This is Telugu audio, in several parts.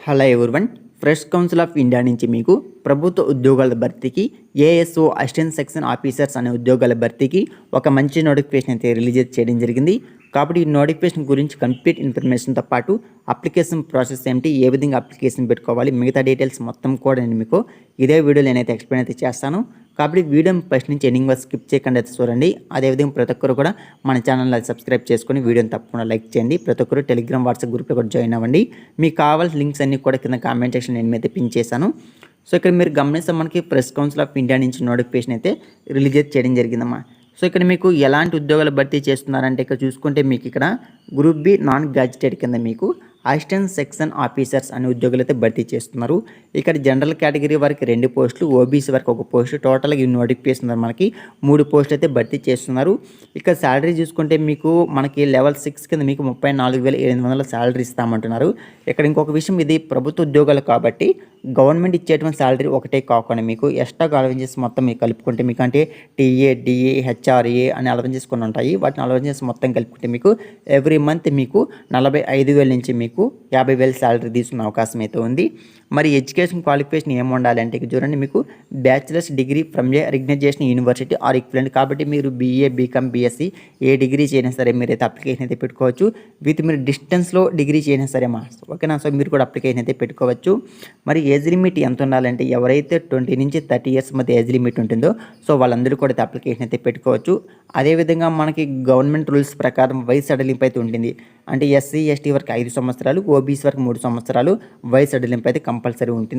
Hello everyone press council of India నుంచి మీకు ప్రభుత్వ ఉద్యోగాల భర్తీకి ఏఎస్ఓ అసిస్టెంట్ సెక్షన్ ఆఫీసర్స్ అనే ఉద్యోగాల భర్తీకి ఒక మంచి నోటిఫికేషన్ అయితే రిలీజ్ చేయడం జరిగింది. కాబట్టి ఈ నోటిఫికేషన్ గురించి కంప్లీట్ ఇన్ఫర్మేషన్తో పాటు అప్లికేషన్ ప్రాసెస్ ఏమిటి ఏ విధంగా అప్లికేషన్ పెట్టుకోవాలి మిగతా డీటెయిల్స్ మొత్తం కూడా నేను మీకు ఇదే వీడియోలో నేనైతే ఎక్స్ప్లెయిన్ అయితే చేస్తాను. కాబట్టి వీడియో ఫస్ట్ నుంచి ఎండింగ్ వరకు స్కిప్ చేయకుండా అయితే చూడండి. అదేవిధంగా ప్రతి ఒక్కరు కూడా మన ఛానల్ సబ్స్క్రైబ్ చేసుకొని వీడియోని తప్పకుండా లైక్ చేయండి. ప్రతి ఒక్కరు టెలిగ్రామ్ వాట్సాప్ గ్రూప్లో కూడా జాయిన్ అవ్వండి. మీకు కావాల్సిన లింక్స్ అన్నీ కూడా కింద కామెంట్ సెక్షన్ నేను అయితే పిన్ చేశాను. సో ఇక్కడ మీరు గమనిస్తే మనకి ప్రెస్ కౌన్సిల్ ఆఫ్ ఇండియా నుంచి నోటిఫికేషన్ అయితే రిలీజ్ చేయడం జరిగిందమ్మా. సో ఇక్కడ మీకు ఎలాంటి ఉద్యోగాలు భర్తీ చేస్తున్నారంటే ఇక్కడ చూసుకుంటే మీకు ఇక్కడ గ్రూప్ బి నాన్ గ్రాడ్యుయేటెడ్ కింద మీకు అసిస్టెంట్ సెక్షన్ ఆఫీసర్స్ అనే ఉద్యోగులు అయితే భర్తీ చేస్తున్నారు. ఇక్కడ జనరల్ కేటగిరీ వారికి రెండు పోస్టులు ఓబీసీ వరకు ఒక పోస్ట్ టోటల్గా ఇవి నోటిఫికేషన్ మనకి. మూడు పోస్టులు అయితే భర్తీ చేస్తున్నారు. ఇక్కడ శాలరీ చూసుకుంటే మీకు మనకి లెవెల్ సిక్స్ కింద మీకు ముప్పై నాలుగు వేల ఎనిమిది వందల శాలరీ ఇస్తామంటున్నారు. ఇక్కడ ఇంకొక విషయం ఇది ప్రభుత్వ ఉద్యోగాలు కాబట్టి గవర్నమెంట్ ఇచ్చేటువంటి శాలరీ ఒకటే కాకుండా మీకు ఎక్స్ట్రా అలవెన్సెస్ మొత్తం మీకు కలుపుకుంటే మీకు అంటే టీఏ డిఏ హెచ్ఆర్ఏ అని అలవెన్సెస్ కొన్ని ఉంటాయి. వాటిని అలవెన్సెస్ మొత్తం కలుపుకుంటే మీకు ఎవ్రీ మంత్ మీకు నలభై ఐదు వేల నుంచి మీకు యాభై వేల శాలరీ తీసుకునే అవకాశం అయితే ఉంది. మరి ఎడ్యుకేషన్ క్వాలిఫికేషన్ ఏమి ఉండాలంటే చూడండి మీకు bachelor's degree from a recognition university or equivalent కాబట్టి మీరు BA BCom BSc a degree చేయనా సరే మీరు అయితే అప్లికేషన్ అయితే పెట్టుకోవచ్చు. విత్ మీరు డిస్టెన్స్లో డిగ్రీ చేయనా సరే మాస్ ఓకేనా? సో మీరు కూడా అప్లికేషన్ అయితే పెట్టుకోవచ్చు. మరి ఏజ్ లిమిట్ ఎంత ఉండాలంటే ఎవరైతే ట్వంటీ నుంచి థర్టీ ఇయర్స్ మధ్య ఏజ్ లిమిట్ ఉంటుందో సో వాళ్ళందరూ కూడా అయితే అప్లికేషన్ అయితే పెట్టుకోవచ్చు. అదేవిధంగా మనకి గవర్నమెంట్ రూల్స్ ప్రకారం వయసు సడలింపు అయితే ఉంటుంది. అంటే ఎస్సీ ఎస్టీ వరకు ఐదు సంవత్సరాలు ఓబీసీ వరకు మూడు సంవత్సరాలు వయసు సడలింపు అయితే కంపల్సరీ ఉంటుంది.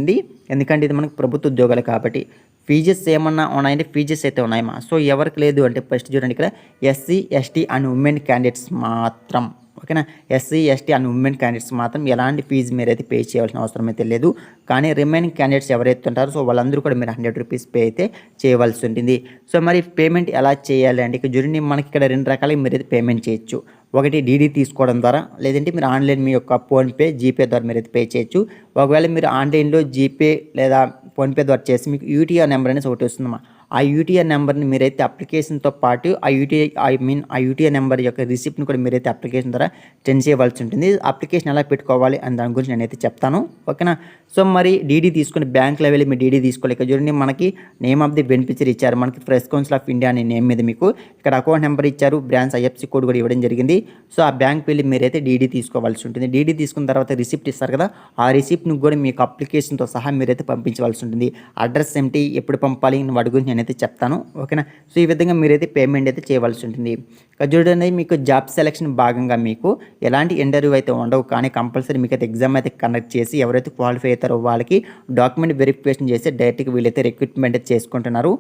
ఎందుకంటే ఇది మనకు ప్రభుత్వ ఉద్యోగాలు కాబట్టి ఫీజెస్ ఏమన్నా ఉన్నాయంటే ఫీజెస్ అయితే ఉన్నాయమ్మా సో ఎవరికి లేదు అంటే ఫస్ట్ చూడండి ఇక్కడ. SC ST and women candidates మాత్రం. ఓకేనా? SC ST and women candidates మాత్రం ఎలాంటి ఫీజు మీరైతే పే చేయాల్సిన అవసరం అయితే లేదు. కానీ రిమైనింగ్ క్యాండిడేట్స్ ఎవరైతే ఉంటారో సో వాళ్ళందరూ కూడా మీరు హండ్రెడ్ రూపీస్ పే అయితే చేయవలసి ఉంటుంది. సో మరి పేమెంట్ ఎలా చేయాలి అంటే చూడండి మనకి ఇక్కడ రెండు రకాలుగా మీరైతే పేమెంట్ చేయొచ్చు. ఒకటి డీడీ తీసుకోవడం ద్వారా లేదంటే మీరు ఆన్లైన్ మీ యొక్క ఫోన్పే జీపే ద్వారా మీరు అయితే పే చేయొచ్చు. ఒకవేళ మీరు ఆన్లైన్లో జీపే లేదా ఫోన్పే ద్వారా చేసి మీకు యూటీఆర్ నెంబర్ అనేది ఒకటి వస్తుందమ్మా. ఆ యూటీఆర్ నెంబర్ని మీరైతే అప్లికేషన్తో పాటు ఆ యూటీఐ ఐ మీన్ ఆ యూటీఆర్ నెంబర్ యొక్క రిసిప్ట్ని కూడా మీరైతే అప్లికేషన్ ద్వారా సెండ్ చేయవలసి ఉంటుంది. అప్లికేషన్ ఎలా పెట్టుకోవాలి అని దాని గురించి నేనైతే చెప్తాను. ఓకేనా? సో మరి డీడీ తీసుకుని బ్యాంక్లో వెళ్ళి మీ డీడీ తీసుకోవాలి ఇక్కడ చూడండి మనకి నేమ్ ఆఫ్ ది బెనిఫిషరీ ఇచ్చారు. మనకి ప్రెస్ కౌన్సిల్ ఆఫ్ ఇండియా అనే నేమ్ మీద మీకు ఇక్కడ అకౌంట్ నెంబర్ ఇచ్చారు. బ్రాంచ్ ఐఎఫ్సి కోడ్ కూడా ఇవ్వడం జరిగింది. సో ఆ బ్యాంక్ వెళ్ళి మీరైతే డీడీ తీసుకోవాల్సి ఉంటుంది. డీడీ తీసుకున్న తర్వాత రిసిప్ట్ ఇస్తారు కదా ఆ రిసిప్ట్ని కూడా మీకు అప్లికేషన్తో సహా మీరైతే పంపించవలసి ఉంటుంది. అడ్రస్ ఏంటి ఎప్పుడు పంపాలి వాటి గురించి నేనైతే చెప్తాను ఓకేనా? సో ఈ విధంగా మీరైతే పేమెంట్ అయితే చేయవలసి ఉంటుంది. ఇక చూడండి మీకు జాబ్ సెలెక్షన్ భాగంగా మీకు ఎలాంటి ఇంటర్వ్యూ అయితే ఉండవు కానీ కంపల్సరీ మీకు అయితే ఎగ్జామ్ అయితే కండక్ట్ చేసి ఎవరైతే క్వాలిఫై అవుతారో వాళ్ళకి డాక్యుమెంట్ వెరిఫికేషన్ చేసి డైరెక్ట్గా వీళ్ళైతే రిక్రూట్మెంట్ అయితే చేసుకుంటున్నారు.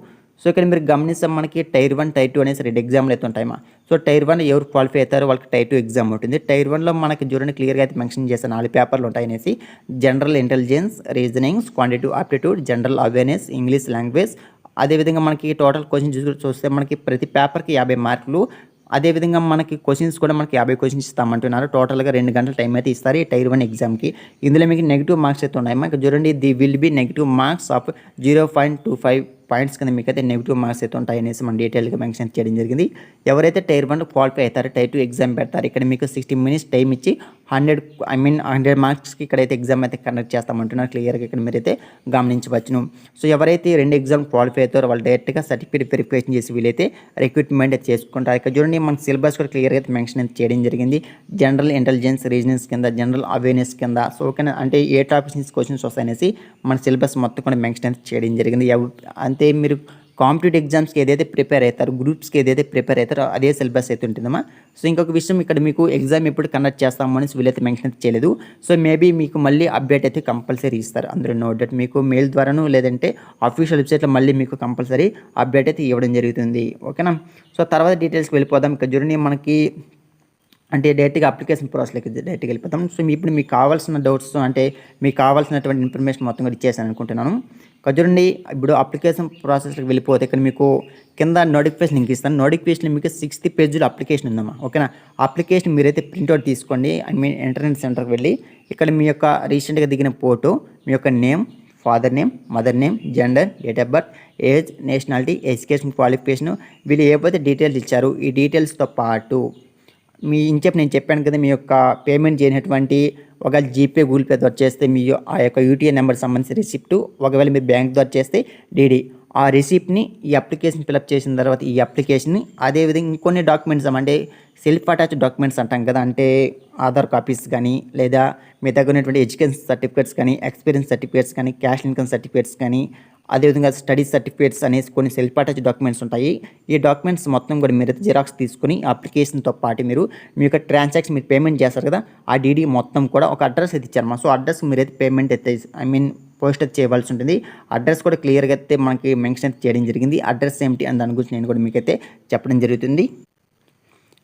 సో ఇక్కడ మీరు గమనిస్తే మనకి టైర్ వన్ టైర్ టూ అనేసి రెండు ఎగ్జామ్లు అయితే ఉంటాయమ్మా. సో టైర్ వన్ ఎవరు క్వాలిఫై అవుతారో వాళ్ళకి టైర్ టూ ఎగ్జామ్ ఉంటుంది. టైర్ వన్లో మనకి చూడండి క్లియర్గా అయితే మెన్షన్ చేసే నాలుగు పేపర్లు ఉంటాయనేసి general intelligence reasonings quantitative aptitude general awareness English language అదేవిధంగా మనకి టోటల్ క్వశ్చన్ చూస్తే మనకి ప్రతి పేపర్కి యాభై మార్కులు. అదేవిధంగా మనకి క్వశ్చన్స్ కూడా మనకి యాభై క్వశ్చన్స్ ఇస్తామంటున్నారు. టోటల్గా రెండు గంటల టైం అయితే ఇస్తారు ఈ టైర్ వన్ ఎగ్జామ్కి ఇందులో మీకు నెగిటివ్ మార్క్స్ అయితే ఉన్నాయి. మనకి చూడండి there will be negative marks of zero point two five points కింద మీకు అయితే నెగిటివ్ మార్క్స్ అయితే ఉంటాయి అనేసి మనం డీటెయిల్గా మెన్షన్ చేయడం జరిగింది. ఎవరైతే టైర్ వన్ క్వాలిఫై అవుతారో టైర్ టూ ఎగ్జామ్ పెడతారు ఇక్కడ మీకు సిక్స్టీ మినిట్స్ టైం ఇచ్చి హండ్రెడ్ ఐ మీన్ హండ్రెడ్ మార్క్స్కి ఇక్కడైతే ఎగ్జామ్ అయితే కండక్ట్ చేస్తామంటున్నారు. క్లియర్గా ఇక్కడ మీరైతే గమనించవచ్చును. సో ఎవరైతే రెండు ఎగ్జామ్ క్వాలిఫై అవుతారో వాళ్ళు డైరెక్ట్గా సర్టిఫికేట్ వెరిఫికేషన్ చేసి వీలైతే రిక్రూట్మెంట్ అయితే చేసుకుంటారు. ఇక్కడ చూడండి మన సిలబస్ కూడా క్లియర్గా అయితే మెన్షన్ అయితే చేయడం జరిగింది. జనరల్ ఇంటెలిజెన్స్ రీజనింగ్స్ కింద జనరల్ అవేర్నెస్ కింద సో ఓకేనా? అంటే ఏ టాపిక్స్ నుంచి క్వశ్చన్స్ వస్తాయనేసి మన సిలబస్ మొత్తం కూడా మెన్షన్ అయితే చేయడం జరిగింది. అంత అయితే మీరు కాంపిటేటివ్ ఎగ్జామ్స్కి ఏదైతే ప్రిపేర్ అవుతారో గ్రూప్స్కి ఏదైతే ప్రిపేర్ అవుతారో అదే సిలబస్ అయితే ఉంటుందమ్మా. సో ఇంకొక విషయం ఇక్కడ మీకు ఎగ్జామ్ ఎప్పుడు కండక్ట్ చేస్తాము అనేసి వీళ్ళైతే మెన్షన్ అయితే చేయలేదు. సో మేబీ మీకు మళ్ళీ అప్డేట్ అయితే కంపల్సరీ ఇస్తారు. అందరూ నోట్ డౌట్ మీకు మెయిల్ ద్వారాను లేదంటే అఫీషియల్ వెబ్సైట్లో మళ్ళీ మీకు కంపల్సరీ అప్డేట్ అయితే ఇవ్వడం జరుగుతుంది. ఓకేనా? సో తర్వాత డీటెయిల్స్కి వెళ్ళిపోదాం. ఇక చూడండి మనకి అంటే డైరెక్ట్గా అప్లికేషన్ ప్రాసెస్లోకి డైరెక్ట్గా వెళ్ళిపోతాం. సో మీ ఇప్పుడు మీకు కావాల్సిన డౌట్స్ అంటే మీకు కావాల్సినటువంటి ఇన్ఫర్మేషన్ మొత్తం కూడా ఇచ్చేసాను అనుకుంటున్నాను. ఇక్కడ చూడండి ఇప్పుడు అప్లికేషన్ ప్రాసెస్లోకి వెళ్ళిపోతే ఇక్కడ మీకు కింద నోటిఫికేషన్ లింక్ ఇస్తాను. నోటిఫికేషన్ మీకు సిక్స్త్ పేజ్లో అప్లికేషన్ ఉందమ్మా. ఓకేనా? అప్లికేషన్ మీరైతే ప్రింట్అవుట్ తీసుకోండి. ఐ మీన్ ఇంటర్నెట్ సెంటర్కి వెళ్ళి. ఇక్కడ మీ యొక్క రీసెంట్గా దిగిన ఫోటో మీ యొక్క name father name mother name gender date of birth age nationality education qualification వీళ్ళు ఏవైతే డీటెయిల్స్ ఇచ్చారు ఈ డీటెయిల్స్తో పాటు మీ ఇంచెప్ నేను చెప్పాను కదా మీ యొక్క పేమెంట్ చేయనటువంటి ఒకవేళ జీపే గూగుల్ పే ద్వారా చేస్తే మీ ఆ యొక్క యూటీఐ నెంబర్ సంబంధించిన రిసిప్ట్ ఒకవేళ మీరు బ్యాంక్ ద్వారా చేస్తే డీడీ ఆ రిసిప్ట్ని ఈ అప్లికేషన్ ఫిలప్ చేసిన తర్వాత ఈ అప్లికేషన్ని అదేవిధంగా ఇంకొన్ని డాక్యుమెంట్స్ అంటే సెల్ఫ్ అటాచ్ డాక్యుమెంట్స్ అంటాం కదా అంటే ఆధార్ కాపీస్ కానీ లేదా మీ దగ్గర ఉన్నటువంటి ఎడ్యుకేషన్ సర్టిఫికేట్స్ కానీ ఎక్స్పీరియన్స్ సర్టిఫికేట్స్ కానీ క్యాష్ ఇన్కమ్ సర్టిఫికేట్స్ కానీ అదేవిధంగా స్టడీ సర్టిఫికేట్స్ అనేసి కొన్ని సెల్ఫ్ అటాచ్ డాక్యుమెంట్స్ ఉంటాయి. ఈ డాక్యుమెంట్స్ మొత్తం కూడా మీరు జిరాక్స్ తీసుకుని అప్లికేషన్తో పాటు మీరు మీ యొక్క ట్రాన్సాక్షన్ మీరు పేమెంట్ చేస్తారు కదా ఆ డీడీ మొత్తం కూడా ఒక అడ్రస్ అయితే ఇచ్చారు. సో అడ్రస్ మీరైతే పేమెంట్ అయితే ఐ మీన్ పోస్ట్ అయితే చేయవలసి ఉంటుంది. అడ్రస్ కూడా క్లియర్గా అయితే మనకి మెన్షన్ చేయడం జరిగింది. అడ్రస్ ఏమిటి అని దాని గురించి నేను కూడా మీకైతే చెప్పడం జరుగుతుంది.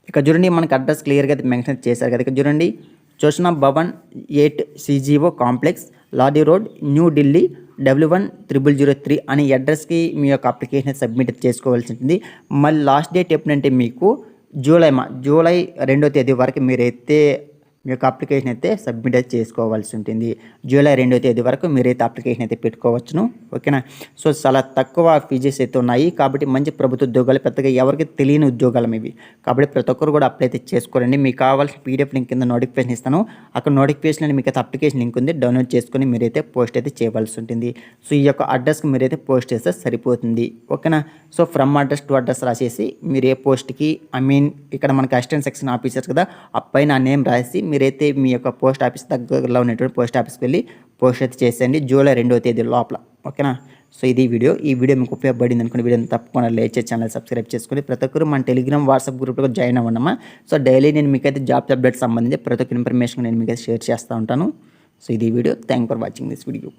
ఇక చూడండి మనకి అడ్రస్ క్లియర్గా అయితే మెన్షన్ చేశారు కదా. ఇక చూడండి Joshna Bhawan eight CGO complex Lodhi road New Delhi double one triple zero three అనే అడ్రస్కి మీ యొక్క అప్లికేషన్ సబ్మిట్ చేసుకోవాల్సి ఉంటుంది. మళ్ళీ లాస్ట్ డేట్ ఎప్పుడంటే మీకు జూలై మా జూలై రెండో తేదీ వరకు మీరైతే మీ యొక్క అప్లికేషన్ అయితే సబ్మిట్ అయితే చేసుకోవాల్సి ఉంటుంది. జూలై రెండో తేదీ వరకు మీరైతే అప్లికేషన్ అయితే పెట్టుకోవచ్చును. ఓకేనా సో చాలా తక్కువ ఫీజెస్ అయితే ఉన్నాయి. కాబట్టి మంచి ప్రభుత్వ ఉద్యోగాలు పెద్దగా ఎవరికి తెలియని ఉద్యోగాలు ఇవి కాబట్టి ప్రతి ఒక్కరు కూడా అప్లై అయితే చేసుకోరండి. మీకు కావాల్సిన పీడిఎఫ్ లింక్ కింద నోటిఫికేషన్ ఇస్తాను. అక్కడ నోటిఫికేషన్ మీకు అయితే అప్లికేషన్ లింక్ ఉంది. డౌన్లోడ్ చేసుకొని మీరైతే పోస్ట్ అయితే చేయవలసి ఉంటుంది. సో ఈ యొక్క అడ్రస్కి మీరైతే పోస్ట్ చేస్తే సరిపోతుంది. ఓకేనా so from address to address రాసేసి మీరు ఏ పోస్ట్కి ఐ మీన్ ఇక్కడ మనకి అసిస్టెంట్ సెక్షన్ ఆఫీసర్స్ కదా ఆ పైన ఆ నేమ్ రాసి మీరు మీరైతే మీ యొక్క పోస్ట్ ఆఫీస్ దగ్గరలో ఉన్నటువంటి పోస్ట్ ఆఫీస్కి వెళ్ళి పోస్ట్ అయితే చేసేయండి. జూలై రెండవ తేదీ లోపల. ఓకేనా? సో ఇది వీడియో. ఈ వీడియో మీకు ఉపయోగపడింది అనుకున్న వీడియోని తప్పకుండా లైక్ చేసి ఛానల్ సబ్స్క్రైబ్ చేసుకుని ప్రతి ఒక్కరు మన టెలిగ్రామ్ వాట్సాప్ గ్రూప్లో జాయిన్ అవ్వడమా సో డైలీ నేను మీకైతే జాబ్ అప్డేట్ సంబంధించి ప్రతి ఒక్క ఇన్ఫర్మేషన్ నేను మీకైతే షేర్ చేస్తూ ఉంటాను. సో ఇది video. Thank for watching this video.